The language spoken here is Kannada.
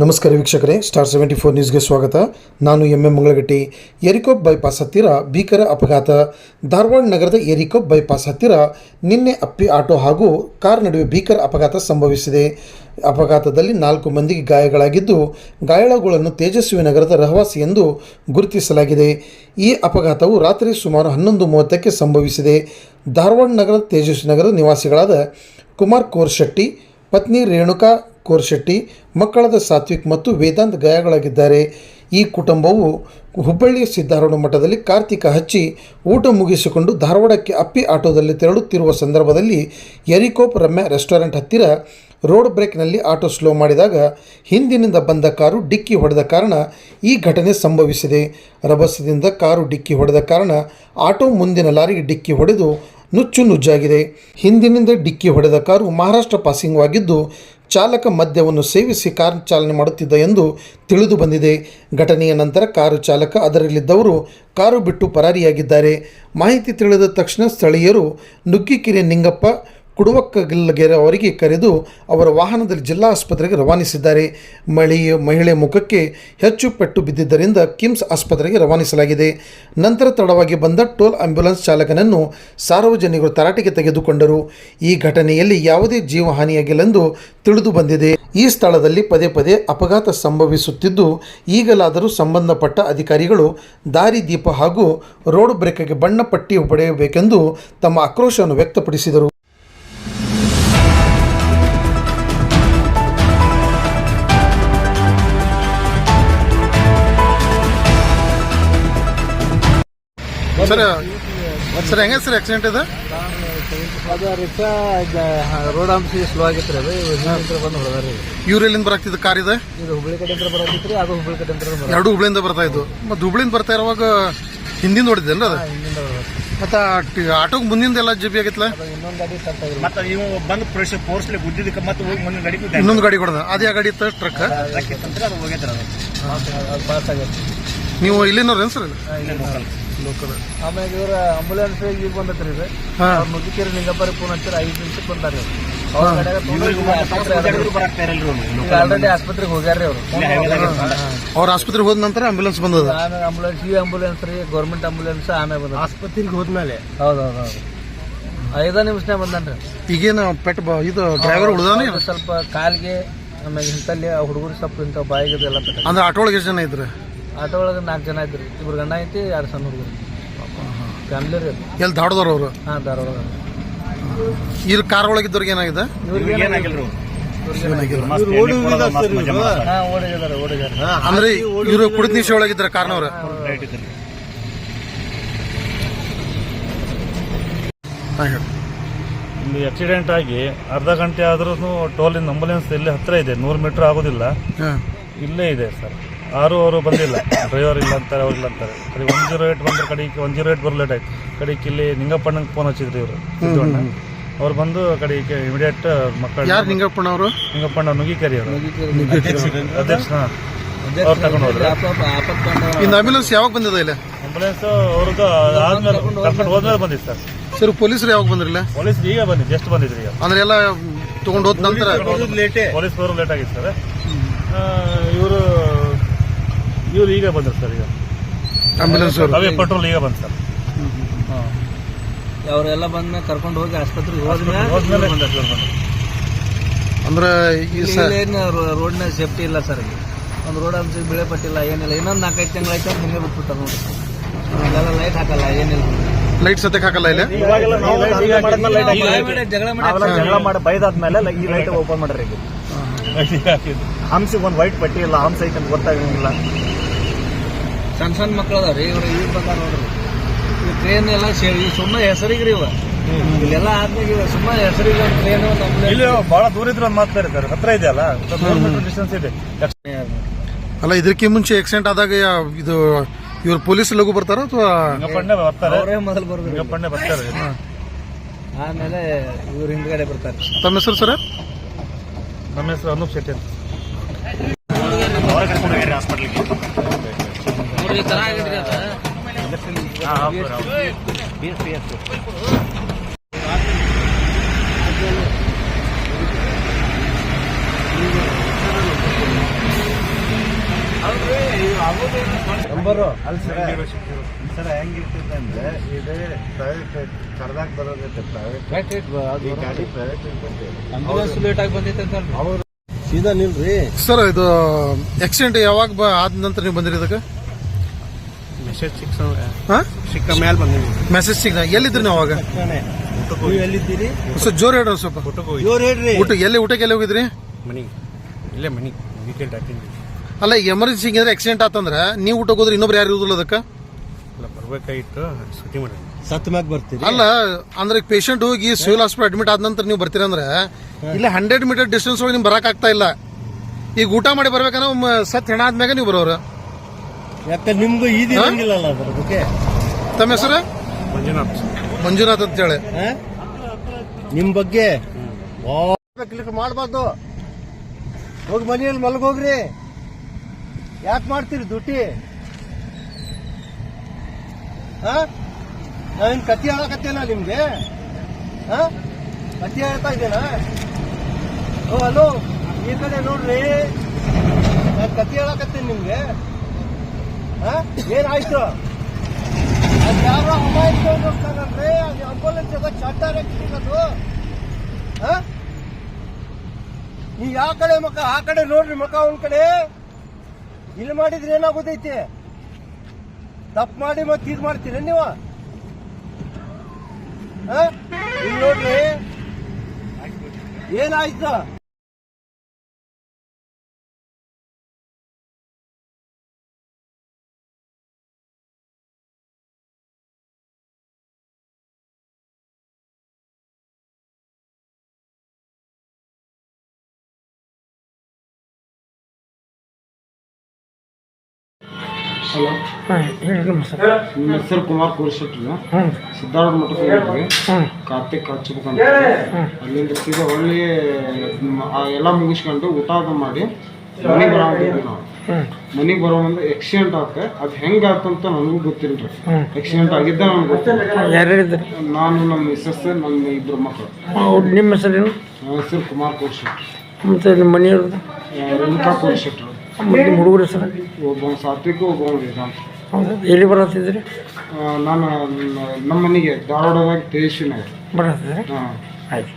ನಮಸ್ಕಾರ ವೀಕ್ಷಕರೇ ಸ್ಟಾರ್ ಸೆವೆಂಟಿ ಫೋರ್ ನ್ಯೂಸ್ಗೆ ಸ್ವಾಗತ. ನಾನು M M Mangalagatti. Erikop bypass ಹತ್ತಿರ ಭೀಕರ ಅಪಘಾತ. ಧಾರವಾಡ ನಗರದ ಎರಿಕೋಪ್ ಬೈಪಾಸ್ ಹತ್ತಿರ ನಿನ್ನೆ ಅಪ್ಪಿ ಆಟೋ ಹಾಗೂ ಕಾರ್ ನಡುವೆ ಭೀಕರ ಅಪಘಾತ ಸಂಭವಿಸಿದೆ. ಅಪಘಾತದಲ್ಲಿ ನಾಲ್ಕು ಮಂದಿಗೆ ಗಾಯಗಳಾಗಿದ್ದು, ಗಾಯಾಳುಗಳನ್ನು ತೇಜಸ್ವಿ ನಗರದ ರಹವಾಸಿ ಎಂದು ಗುರುತಿಸಲಾಗಿದೆ. ಈ ಅಪಘಾತವು ರಾತ್ರಿ ಸುಮಾರು ಹನ್ನೊಂದು ಮೂವತ್ತಕ್ಕೆ ಸಂಭವಿಸಿದೆ. ಧಾರವಾಡ ನಗರದ ತೇಜಸ್ವಿ ನಗರದ ನಿವಾಸಿಗಳಾದ ಕುಮಾರ್ ಕೋರ್ ಶೆಟ್ಟಿ ಪತ್ನಿ ರೇಣುಕಾ ಕೋರ್ಶೆಟ್ಟಿ, ಮಕ್ಕಳದ ಸಾತ್ವಿಕ್ ಮತ್ತು ವೇದಾಂತ್ ಗಾಯಗಳಾಗಿದ್ದಾರೆ. ಈ ಕುಟುಂಬವು ಹುಬ್ಬಳ್ಳಿಯ ಸಿದ್ದಾರೂಢ ಮಠದಲ್ಲಿ ಕಾರ್ತಿಕ ಹಚ್ಚಿ ಊಟ ಮುಗಿಸಿಕೊಂಡು ಧಾರವಾಡಕ್ಕೆ ಅಪ್ಪಿ ಆಟೋದಲ್ಲಿ ತೆರಳುತ್ತಿರುವ ಸಂದರ್ಭದಲ್ಲಿ ಎರಿಕೋಪ್ ರಮ್ಯ ರೆಸ್ಟೋರೆಂಟ್ ಹತ್ತಿರ ರೋಡ್ ಬ್ರೇಕ್ನಲ್ಲಿ ಆಟೋ ಸ್ಲೋ ಮಾಡಿದಾಗ ಹಿಂದಿನಿಂದ ಬಂದ ಕಾರು ಡಿಕ್ಕಿ ಹೊಡೆದ ಕಾರಣ ಈ ಘಟನೆ ಸಂಭವಿಸಿದೆ. ರಭಸದಿಂದ ಕಾರು ಡಿಕ್ಕಿ ಹೊಡೆದ ಕಾರಣ ಆಟೋ ಮುಂದಿನ ಲಾರಿಗೆ ಡಿಕ್ಕಿ ಹೊಡೆದು ನುಚ್ಚು ನುಜ್ಜಾಗಿದೆ. ಹಿಂದಿನಿಂದ ಡಿಕ್ಕಿ ಹೊಡೆದ ಕಾರು ಮಹಾರಾಷ್ಟ್ರ ಪಾಸಿಂಗ್ವಾಗಿದ್ದು ಚಾಲಕ ಮದ್ಯವನ್ನು ಸೇವಿಸಿ ಕಾರ್ ಚಾಲನೆ ಮಾಡುತ್ತಿದ್ದ ಎಂದು ತಿಳಿದು ಬಂದಿದೆ. ಘಟನೆಯ ನಂತರ ಕಾರು ಚಾಲಕ ಅದರಲ್ಲಿದ್ದವರು ಕಾರು ಬಿಟ್ಟು ಪರಾರಿಯಾಗಿದ್ದಾರೆ. ಮಾಹಿತಿ ತಿಳಿದ ತಕ್ಷಣ ಸ್ಥಳೀಯರು ನುಗ್ಗಿಕೆರೆ ನಿಂಗಪ್ಪ ಕುಡುವಕ್ಕಗಿಲ್ಲಗೆರೆ ಅವರಿಗೆ ಕರೆದು ಅವರ ವಾಹನದಲ್ಲಿ ಜಿಲ್ಲಾ ಆಸ್ಪತ್ರೆಗೆ ರವಾನಿಸಿದ್ದಾರೆ. ಮಳೆಯ ಮಹಿಳೆ ಮುಖಕ್ಕೆ ಹೆಚ್ಚು ಪೆಟ್ಟು ಬಿದ್ದಿದ್ದರಿಂದ ಕಿಮ್ಸ್ ಆಸ್ಪತ್ರೆಗೆ ರವಾನಿಸಲಾಗಿದೆ. ನಂತರ ತಡವಾಗಿ ಬಂದ ಟೋಲ್ ಆಂಬ್ಯುಲೆನ್ಸ್ ಚಾಲಕನನ್ನು ಸಾರ್ವಜನಿಕರು ತರಾಟೆಗೆ ತೆಗೆದುಕೊಂಡರು. ಈ ಘಟನೆಯಲ್ಲಿ ಯಾವುದೇ ಜೀವಹಾನಿಯಾಗಿല്ലെಂದು ತಿಳಿದು ಬಂದಿದೆ. ಈ ಸ್ಥಳದಲ್ಲಿ ಪದೇ ಪದೇ ಅಪಘಾತ ಸಂಭವಿಸುತ್ತಿದ್ದು, ಈಗಲಾದರೂ ಸಂಬಂಧಪಟ್ಟ ಅಧಿಕಾರಿಗಳು ದಾರಿ ದೀಪ ಹಾಗೂ ರೋಡ್ ಬ್ರೇಕ್ಗೆ ಬಣ್ಣ ಪಟ್ಟಿ ಪಡೆಯಬೇಕೆಂದು ತಮ್ಮ ಆಕ್ರೋಶವನ್ನು ವ್ಯಕ್ತಪಡಿಸಿದರು. ಸರ್ ಸರ್ ಹೆಂಗೆ ಸರ್ ಆಕ್ಸಿಡೆಂಟ್ ಇದೆ? ಅದು ರಿಕ್ಷಾ ರೋಡ್ ಅಂಶ ಸ್ಲೋ ಆಗಿತ್ತು ರೀ ಅದು ಬಂದು ಹೊಡೆದ್ರಿ ಇವ್ರೆಲ್ಲಿಂದ ಬರಾಕ್ತಿದ್ದು ಕಾರ್ ಇದೆ? ಇದು ಹುಬ್ಳಿ ಕಡೆಯಿಂದ ಬರಾಕಿತ್ತು ರೀ ಅದು ಹುಬ್ಳಿ ಕಡೆಯಿಂದ ಎರಡು ಹುಬ್ಳಿಯಿಂದ ಬರ್ತಾ ಇದ್ದು. ಮತ್ತು ಹುಬ್ಳಿಯಿಂದ ಬರ್ತಾ ಇರುವಾಗ ಹಿಂದಿಂದ ಹೊಡಿದ್ದಲ್ಲ ಅದು? ಮತ್ತೆ ಆಟೋಗೆ ಮುಂದಿಂದ ಎಲ್ಲ ಜಿಬಿ ಆಗಿತ್ತಲ್ಲ? ಕೊಡದ ಮತ್ತೆ ಇವು ಬಂದು ಫೋರ್ಸ್ಲಿ ಗುದ್ದಿದ್ದಕ್ಕೆ ಮತ್ತೆ ಹೋಗಿ ಮುಂದೆ ಗಾಡಿ ಇನ್ನೊಂದು ಗಾಡಿ ಹೊಡೆದ. ಅದೇ ಗಾಡಿ ಇತ್ತು ಟ್ರಕ್ ನೀವು ಇಲ್ಲಿನವ್ರೇನು ಸರ್ ಇಲ್ಲ. ಲೋಕಲ್ ಆಮ್ಯಾಗ ಇವ್ರ ಆಂಬುಲೆನ್ಸ್ ಈಗ ಬಂದತ್ರಿ ಇದು. ಹಾಂ. ಅವ್ರು ನುಗ್ಗಿಕೇರಿ ಫೋನ್ ಹಚ್ಚಿರ ಐದು ನಿಮಿಷಕ್ಕೆ ಬಂದಾರ. ಈಗ ಆಲ್ರೆಡಿ ಆಸ್ಪತ್ರೆಗೆ ಹೋಗ್ಯಾರ್ರಿ ಅವರು. ಅವ್ರ ಆಸ್ಪತ್ರೆಗೆ ಹೋದ ನಂತರ ಆಂಬ್ಯುಲೆನ್ಸ್ ಬಂದದ? ಆಮೇಲೆ ಆಂಬುಲೆನ್ಸ್ ಈ ಆಂಬುಲೆನ್ಸ್ ರೀ ಗೌರ್ಮೆಂಟ್ ಆಂಬುಲೆನ್ಸ್ ಆಮೇಲೆ ಬಂದ ಆಸ್ಪತ್ರೆಗೆ ಹೋದ್ಮೇಲೆ. ಹೌದು ಹೌದು ಹೌದು ಐದ ನಿಮಿಷನೇ ಬಂದನ್ರಿ. ಈಗೇನು ಪೆಟ್ ಬ ಇದು ಡ್ರೈವರ್ ಉಳ್ದಾನೆ ಅವ್ರು ಸ್ವಲ್ಪ ಕಾಲ್ಗೆ ಆಮೇಲೆ ಇಂಥಲ್ಲಿ ಆ ಹುಡುಗರು ಸ್ವಲ್ಪ ಇಂಥ ಬಾಯಿಗೆ ಎಲ್ಲ ಅಂದ್ರೆ ಆಟೋ ಒಳಗೆ ಎಷ್ಟು ಜನ ಇದ್ರೆ? ಆಟೋ ಒಳಗೆ ನಾಲ್ಕು ಜನ ಇದ್ರಿ ಇಬ್ರು ಗಂಡ ಐತಿ ಎರಡು ಸಣ್ಣ ಹುಡುಗರು. ಫ್ಯಾಮಿಲಿ ರೀ ಎಲ್ಲಿ ದಾಡ್ದವ್ರು ಅವರು? ಹಾಂ ಧಾರವಾಡ ಇಲ್ಲಿ ಕಾರ್ ಒಳಗಿದ್ದವ್ರಿಗೆ ಏನಾಗಿದೆ? ಏನಾಗಿಲ್ರಿ ಹಾಂ ಅಂದ್ರೆ ಇವರು ಕುಡಿದ ನಿಮಿಷ ಒಳಗಿದ್ರೆ ಕಾರ್ನವ್ರ. ಹಾಂ ಹೇಳಿ. ಇಲ್ಲಿ ಆಕ್ಸಿಡೆಂಟ್ ಆಗಿ ಅರ್ಧ ಗಂಟೆ ಆದ್ರೂ ಟೋಲಿನ ಆಂಬುಲೆನ್ಸ್ ಇಲ್ಲಿ ಹತ್ರ ಇದೆ. ನೂರು ಮೀಟರ್ ಆಗೋದಿಲ್ಲ. ಹಾಂ. ಇಲ್ಲೇ ಇದೆ ಸರ್. ಆರು ಅವರು ಬಂದಿಲ್ಲ. ಡ್ರೈವರ್ ಇಲ್ಲ ಅಂತಾರೆ ಅವ್ರಿಲ್ಲ ಅಂತಾರೆ. ಕಡೆ ಒನ್ ಜೀರೋ ಏಟ್ ಬಂದ್ರೆ ಕಡೆಗೆ ಒನ್ ಜೀರೋ ಏಟ್ ಬರೋ ಲೇಟ್ ಆಯ್ತು. ಕಡೆಗೆ ಇಲ್ಲಿ ನಿಂಗಪ್ಪಣ್ಣಂಗೆ ಫೋನ್ ಹಚ್ಚಿದ್ರು ಇವರು ಸಿದ್ದಣ್ಣ ಅವ್ರು ಬಂದು ಕಡೆಗೆ ಇಮಿಡಿಯೇಟ್ ಮಕ್ಕಳು ಯಾರು ನಿಂಗಪ್ಪಣ್ಣ ಅವರು? ನಿಂಗಪ್ಪಣ್ಣ ನುಗ್ಗಿಕರಿ ಅವರು. ಅಧ್ಯಕ್ಷ ಅವ್ರು ತಗೊಂಡು ಹೋದ್ರು. ಇನ್ನು ಆಂಬ್ಯುಲೆನ್ಸ್ ಯಾವಾಗ ಬಂದಿದೆ ಇಲ್ಲಿ? ಆಂಬ್ಯುಲೆನ್ಸ್ ಅವ್ರದ್ದು ಆದ್ಮೇಲೆ ಕರ್ಕೊಂಡು ಹೋದ್ಮೇಲೆ ಬಂದಿತ್ತು ಸರ್. ಸರ್ ಪೊಲೀಸರು ಯಾವಾಗ ಬಂದ್ರಿಲ್ಲ ಪೊಲೀಸ್ ಈಗ ಬಂದಿದ್ದು ಜಸ್ಟ್ ಬಂದಿದ್ರು ಈಗ. ಅಂದ್ರೆ ಎಲ್ಲ ತಗೊಂಡು ಹೋದ ನಂತರ? ಪೊಲೀಸ್ ಬರೋ ಲೇಟ್ ಆಗಿತ್ತು ಸರ್. ಇವರು ಇವ್ರು ಈಗ ಬಂದ್ರು ಸರ್ ಈಗ. ಆಂಬ್ಯುಲೆನ್ಸ್ ಪೆಟ್ರೋಲ್ ಈಗ ಬಂತು ಸರ್. ಅವರೆಲ್ಲ ಬಂದ್ಮೇಲೆ ಕರ್ಕೊಂಡು ಹೋಗಿ ಆಸ್ಪತ್ರೆಗೆ ಹೋದ್ಮೇಲೆ ಹೋದ್ಮೇಲೆ ಸರ್. ಬಂದ್ರು. ಅಂದ್ರೆ ಈ ರೋಡ್ ಏನು ರೋಡ್ನ ಸೇಫ್ಟಿ ಇಲ್ಲ ಸರ್ ಒಂದು ರೋಡ್ ಅಂಶ ಬಿಳೆ ಪಟ್ಟಿಲ್ಲ ಏನಿಲ್ಲ. ಇನ್ನೊಂದು ನಾಲ್ಕೈದು ತಿಂಗಳು ಐತೆ ಹಿಂಗೆ ಬಿಟ್ಬಿಟ್ಟಾರ ನೋಡಿ. ಅಲ್ಲೆಲ್ಲ ಲೈಟ್ ಹಾಕಲ್ಲ ಏನಿಲ್ಲ. ಲೈಟ್ ಸದ್ಯಕ್ಕೆ ಹಾಕಲ್ಲ ಇಲ್ಲ. ಜಗಳ ಮಾಡಿ- ಬೈದಾದ್ಮೇಲೆ ಈ ಲೈಟ್ ಓಪನ್ ಮಾಡ್ರಿ ಈಗ ಹಂಸಿಗೆ ಒಂದು ವೈಟ್ ಪಟ್ಟಿ ಇಲ್ಲ ಹಂಸ ಐತೆ ಅಂತ ಗೊತ್ತಾಗಂಗಿಲ್ಲ. ಸಣ್ಣ ಸಣ್ಣ ಮಕ್ಳು ರೀ ಇವ್ರು ಈಗ ಬಂದಾರ ನೋಡ್ರಿ. ಈ ಟ್ರೈನ್ ಎಲ್ಲ ಸೇರಿ ಸುಮ್ಮನೆ ಹೆಸರಿಗೆ ರೀ ಇವ. ಇಲ್ಲೆಲ್ಲ ಆದ್ಮೇಲೆ ಇವ ಸುಮ್ಮನೆ ಹೆಸರಿಗೆ ಒಂದು ಟ್ರೈನ್ ಇಲ್ಲಿ ಬಹಳ ದೂರ ಇದ್ರೆ ಒಂದು ಸರ್ ಹತ್ರ ಇದೆಯಲ್ಲ ಡಿಸ್ಟೆನ್ಸ್ ಇದೆ. ಅಲ್ಲ ಇದಕ್ಕೆ ಮುಂಚೆ ಆಕ್ಸಿಡೆಂಟ್ ಆದಾಗ ಇದು ಇವ್ರು ಪೊಲೀಸ್ ಲಘು ಬರ್ತಾರ ಅಥವಾ ಬರ್ತಾರೆ. ಅವರೇ ಮೊದಲು ಬರ್ಬೇಕು. ಬರ್ತಾರೆ. ಆಮೇಲೆ ಇವ್ರ ಹಿಂದ್ಗಡೆ ಬರ್ತಾರೆ. ತಮ್ಮ ಹೆಸರು ಸರ್? ನಮ್ಮ ಹೆಸರು ಅನೂಪ್ ಶೆಟ್ಟಿ ಅಂತ. ಹಾಸ್ಪಿಟ್ಲಿಗೆ ನಂಬರು? ಅಲ್ಲಿ ಸರ ಸರ ಹೆಂಗಿರ್ತೈತೆ ಅಂದ್ರೆ ಇದು ಪ್ರೈವೇಟ್ ಕರ್ದಾಗ ಬರೋದೈತೆ ಪ್ರೈವೇಟ್ ಈ ಗಾಡಿ ಪ್ರೈವೇಟ್ ಇರ್ತೈತೆ ಆಂಬುಲೆನ್ಸ್ ಲೇಟ್ ಆಗಿ ಬಂದೈತೆ ಅಂತ ಅವರು ಸೀದಾ ನಿಲ್ರಿ. ಸರ್ ಇದು ಆಕ್ಸಿಡೆಂಟ್ ಯಾವಾಗ ಬ ಆದ ನಂತರ ನೀವು ಬಂದಿರಿ ಇದಕ್ಕೆ? ಮೆಸೇಜ್ ಸಿಕ್ಕ ಮೇಲೆ ಬಂದಿವಿ ಮೆಸೇಜ್ ಎಲ್ಲಿದ್ರಿ ನಾವು ಅವಾಗ ನೀವು ಎಲ್ಲಿದ್ದೀರಿ? ಸ್ವಲ್ಪ ಜೋರ್ ಹೇಳ್ರಿ ಸ್ವಲ್ಪ. ಇವ್ರು ಹೇಳ್ರಿ. ಊಟ ಎಲ್ಲಿ ಊಟಕ್ಕೆ ಎಲ್ಲಿ ಹೋಗಿದ್ರಿ? ಮನಿ ಇಲ್ಲೇ ಮನಿ ವೀಕೆಂಡ್ ಹಾಕಿದ್ವಿ. ಅಲ್ಲ ಎಮರ್ಜೆನ್ಸಿ ಏನಾದ್ರೆ ಆಕ್ಸಿಡೆಂಟ್ ಆತಂದ್ರೆ ನೀವು ಊಟಕ್ಕೆ ಹೋದ್ರೆ ಇನ್ನೊಬ್ರು ಯಾರು ಇರುದಿಲ್ಲ ಅದಕ್ಕೆ? ಇಲ್ಲ ಬರ್ಬೇಕಾಗಿತ್ತು ಸುಟ್ಟಿ ಮಾಡಿ ಸತ್ ಮ್ಯಾಗ ಬರ್ತೀರಿ? ಅಲ್ಲ ಅಂದ್ರೆ ಪೇಷಂಟ್ ಹೋಗಿ ಸಿವಿಲ್ ಹಾಸ್ಪಿಟಲ್ ಅಡ್ಮಿಟ್ ಆದ ನಂತರ ನೀವು ಬರ್ತೀರ ಅಂದ್ರೆ ಇಲ್ಲಿ ಹಂಡ್ರೆಡ್ ಮೀಟರ್ ಡಿಸ್ಟೆನ್ಸ್ ಒಳಗೆ ನಿಮ್ಗೆ ಬರಕ್ ಆಗ್ತಾ ಇಲ್ಲ. ಈಗ ಊಟ ಮಾಡಿ ಬರ್ಬೇಕಂದ್ರೆ ಮ- ಸತ್ ಹೆಣ ಆದ್ಮ್ಯಾಗ ನೀವು ಬರೋರು? ಯಾಕೆ ನಿಮ್ಗೂ ಈದಿರಂಗಿಲ್ಲಲ್ಲ ಸರ್ ಬಗ್ಗೆ? ತಮ್ಮ ಹೆಸರು? ಮಂಜುನಾಥ್. ಮಂಜುನಾಥ್ ಅಂತ ಹೇಳಿ ನಿಮ್ ಬಗ್ಗೆ? ಮಾಡಬಾರ್ದು? ಹೋಗಿ ಮನೆಯಲ್ಲಿ ಮಲಗೋಗ್ರಿ. ಯಾಕೆ ಮಾಡ್ತೀರಿ ದುಡ್ಡಿ? ಹಾ? ನಾವೇನ್ ಕತ್ತಿ ಹೇಳಕತ್ತೇನ ನಿಮ್ಗೆ? ಹಾ? ಕತ್ತಿ ಹೇಳ್ತಾ ಇದ್ದೇನಾ ಓ ಹಲೋ ಈ ಕಡೆ ನೋಡ್ರಿ. ನಾನು ಕತ್ತಿ ಹೇಳಕತ್ತೇನೆ ನಿಮ್ಗೆ. ಏನಾಯ್ತು? ಅದು ಯಾರೋ ಅಮಾಯಕ ಹೋಗ್ತಾನಂದ್ರೆ ಅದು ಆಂಬುಲೆನ್ಸ್ ಎಲ್ಲ ಚಟ್ಟಾರ ಅದು ನೀವು ಯಾವ ಕಡೆ ಮಕ್ಕ ಆ ಕಡೆ ನೋಡ್ರಿ ಮಕ್ಕ ಒಂದ್ ಕಡೆ. ಇಲ್ಲಿ ಮಾಡಿದ್ರೆ ಏನಾಗೋದೈತಿ? ತಪ್ಪು ಮಾಡಿ ಮತ್ತೆ ಇದು ಮಾಡ್ತೀರ ನೀವು? ಇಲ್ಲಿ ನೋಡ್ರಿ. ಏನಾಯ್ತು? ಹಲೋ? ನಿಮ್ಮ ಹೆಸರು ಕುಮಾರ್ ಕುರುಶೆಟ್ರಿ ಸಿದ್ಧಾರ್ಥ ಮಠಕ್ಕೆ ಹೋಗಿದ್ವಿ ಕಾರ್ತಿಕ್ ಹಚ್ಬೇಕಂತ ಅಲ್ಲಿಂದ ಸೀದಾ ಹೊಳ್ಳಿ ಆ ಎಲ್ಲ ಮುಗಿಸ್ಕೊಂಡು ಊಟ ಅದು ಮಾಡಿ ಮನೆಗೆ ಬರೋದಿದ್ವಿ ನಾವು. ಮನೆಗೆ ಬರೋ ಮುಂದೆ ಆಕ್ಸಿಡೆಂಟ್ ಆಗುತ್ತೆ ಅದು ಹೆಂಗೆ ಆತಂತ ನನಗೂ ಗೊತ್ತಿಲ್ರಿ ಆಕ್ಸಿಡೆಂಟ್ ಆಗಿದ್ದ ನನಗೆ ಗೊತ್ತಿಲ್ಲ. ಯಾರ್ಯಾರಿದ್ದಾರೆ ನಾನು ನಮ್ಮ ಮಿಸ್ಸಸ್ ನನ್ನ ಇಬ್ಬರು ಮಕ್ಕಳು. ನಿಮ್ಮ ಹೆಸರೇನು? ನನ್ನ ಹೆಸರು ಕುಮಾರ್ ಕುರುಶೆಟ್ರಿ ಮತ್ತು ನಿಮ್ಮ ಮನೆಯವ್ರದ್ದು? ರೇಣುಕಾ ಕುರುಶೆಟ್ರು ನಿಮ್ಮ ಹುಡುಗರು ಸರ್. ಒಬ್ಬ ಸಾತ್ವಿಕ ಒಬ್ಬ ವೇದಾಂತ ಹೌದಾ? ಎಲ್ಲಿ ಬರತ್ತಿದ್ರಿ ನಾನು ನಮ್ಮ ಮನೆಗೆ ಧಾರವಾಡದಾಗ ತೇಜಸ್ವಿನಾಗ ಬರತ್ತಿದ್ರಿ ಹಾಂ. ಆಯ್ತು.